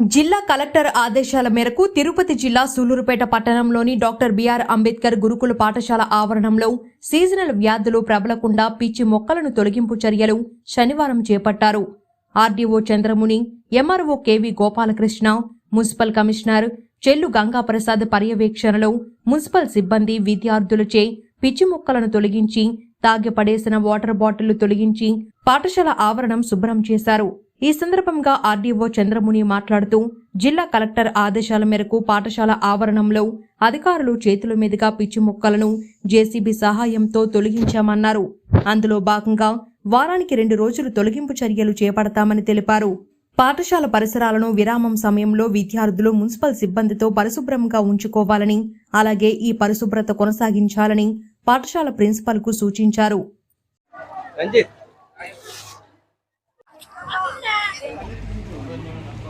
జిల్లా కలెక్టర్ ఆదేశాల మేరకు తిరుపతి జిల్లా సూలూరుపేట పట్టణంలోని డాక్టర్ బిఆర్ అంబేద్కర్ గురుకుల పాఠశాల ఆవరణంలో సీజనల్ వ్యాధులు ప్రబలకుండా పిచ్చి మొక్కలను తొలగింపు చర్యలు శనివారం చేపట్టారు. RDO Chandramuni MRO KV Gopalakrishna municipal commissioner Chellu Gangaprasad పర్యవేక్షణలో మున్సిపల్ సిబ్బంది విద్యార్థులచే పిచ్చి మొక్కలను తొలగించి తాగి పడేసిన వాటర్ బాటిళ్ళు తొలగించి పాఠశాల ఆవరణం శుభ్రం చేశారు. ఈ సందర్భంగా ఆర్డీఓ చంద్రముని మాట్లాడుతూ జిల్లా కలెక్టర్ ఆదేశాల మేరకు పాఠశాల ఆవరణంలో అధికారులు చేతుల మీదుగా పిచ్చి మొక్కలను జేసీబీ సహాయంతో తొలగించామన్నారు. అందులో భాగంగా వారానికి రెండు రోజులు తొలగింపు చర్యలు చేపడతామని తెలిపారు. పాఠశాల పరిసరాలను విరామం సమయంలో విద్యార్థులు మున్సిపల్ సిబ్బందితో పరిశుభ్రంగా ఉంచుకోవాలని అలాగే ఈ పరిశుభ్రత కొనసాగించాలని పాఠశాల ప్రిన్సిపల్కు సూచించారు. రంజిత్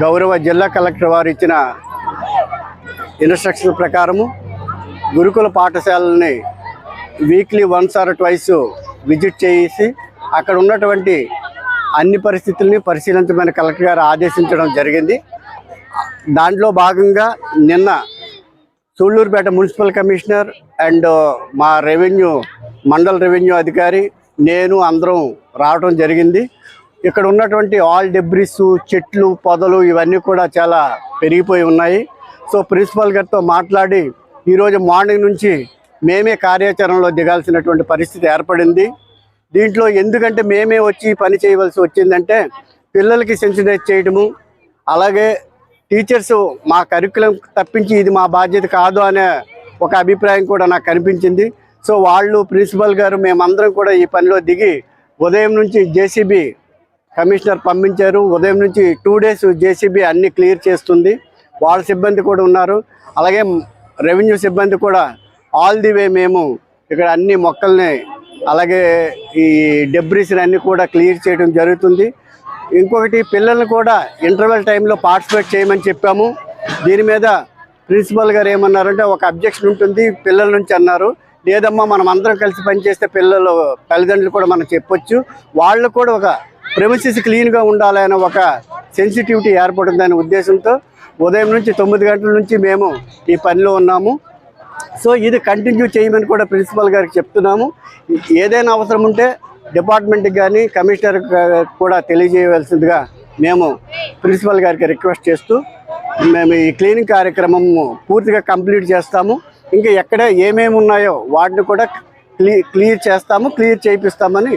గౌరవ జిల్లా కలెక్టర్ వారు ఇచ్చిన ఇన్స్ట్రక్షన్ ప్రకారము గురుకుల పాఠశాలని weekly once or twice visit చేసి అక్కడ ఉన్నటువంటి అన్ని పరిస్థితుల్ని పరిశీలించమని కలెక్టర్ గారు ఆదేశించడం జరిగింది. దాంట్లో భాగంగా నిన్న సూళ్ళూరుపేట మున్సిపల్ కమిషనర్ అండ్ మా రెవెన్యూ మండల రెవెన్యూ అధికారి నేను అందరం రావడం జరిగింది. ఇక్కడ ఉన్నటువంటి ఆల్ డెబ్రిస్ చెట్లు పొదలు ఇవన్నీ కూడా చాలా పెరిగిపోయి ఉన్నాయి. సో ప్రిన్సిపల్ గారితో మాట్లాడి ఈరోజు మార్నింగ్ నుంచి మేమే కార్యాచరణలో దిగాల్సినటువంటి పరిస్థితి ఏర్పడింది. దీంట్లో ఎందుకంటే మేమే వచ్చి పని చేయవలసి వచ్చిందంటే పిల్లలకి సెన్సిటైజ్ చేయడము అలాగే టీచర్స్ మా కరికులం తప్పించి ఇది మా బాధ్యత కాదు అనే ఒక అభిప్రాయం కూడా నాకు కనిపించింది. సో వాళ్ళు ప్రిన్సిపల్ గారు మేమందరం కూడా ఈ పనిలో దిగి ఉదయం నుంచి జేసీబీ కమిషనర్ పంపించారు. ఉదయం నుంచి టూ డేస్ జేసీబీ అన్ని క్లియర్ చేస్తుంది. వాళ్ళ సిబ్బంది కూడా ఉన్నారు. అలాగే రెవెన్యూ సిబ్బంది కూడా ఆల్ ది వే మేము ఇక్కడ అన్ని మొక్కల్ని అలాగే ఈ డెబ్రిస్ని అన్ని కూడా క్లియర్ చేయడం జరుగుతుంది. ఇంకొకటి పిల్లల్ని కూడా ఇంటర్వెల్ టైంలో పార్టిసిపేట్ చేయమని చెప్పాము. దీని మీద ప్రిన్సిపల్ గారు ఏమన్నారంటే ఒక అబ్జెక్షన్ ఉంటుంది పిల్లల నుంచి అన్నారు. లేదమ్మా మనం అందరం కలిసి పనిచేస్తే పిల్లలు తల్లిదండ్రులు కూడా మనం చెప్పొచ్చు. వాళ్ళు కూడా ఒక ప్రెమిసెస్ క్లీన్గా ఉండాలనే ఒక సెన్సిటివిటీ ఏర్పడుతుందనే ఉద్దేశంతో ఉదయం నుంచి తొమ్మిది గంటల నుంచి మేము ఈ పనిలో ఉన్నాము. సో ఇది కంటిన్యూ చేయమని కూడా ప్రిన్సిపల్ గారికి చెప్తున్నాము. ఏదైనా అవసరం ఉంటే డిపార్ట్మెంట్కి కానీ కమిషనర్ కూడా తెలియజేయవలసిందిగా మేము ప్రిన్సిపల్ గారికి రిక్వెస్ట్ చేస్తూ మేము ఈ క్లీనింగ్ కార్యక్రమము పూర్తిగా కంప్లీట్ చేస్తాము. ఇంకా ఎక్కడ ఏమేమి ఉన్నాయో వాటిని కూడా క్లీ క్లియర్ చేస్తాము క్లియర్ చేయిస్తామని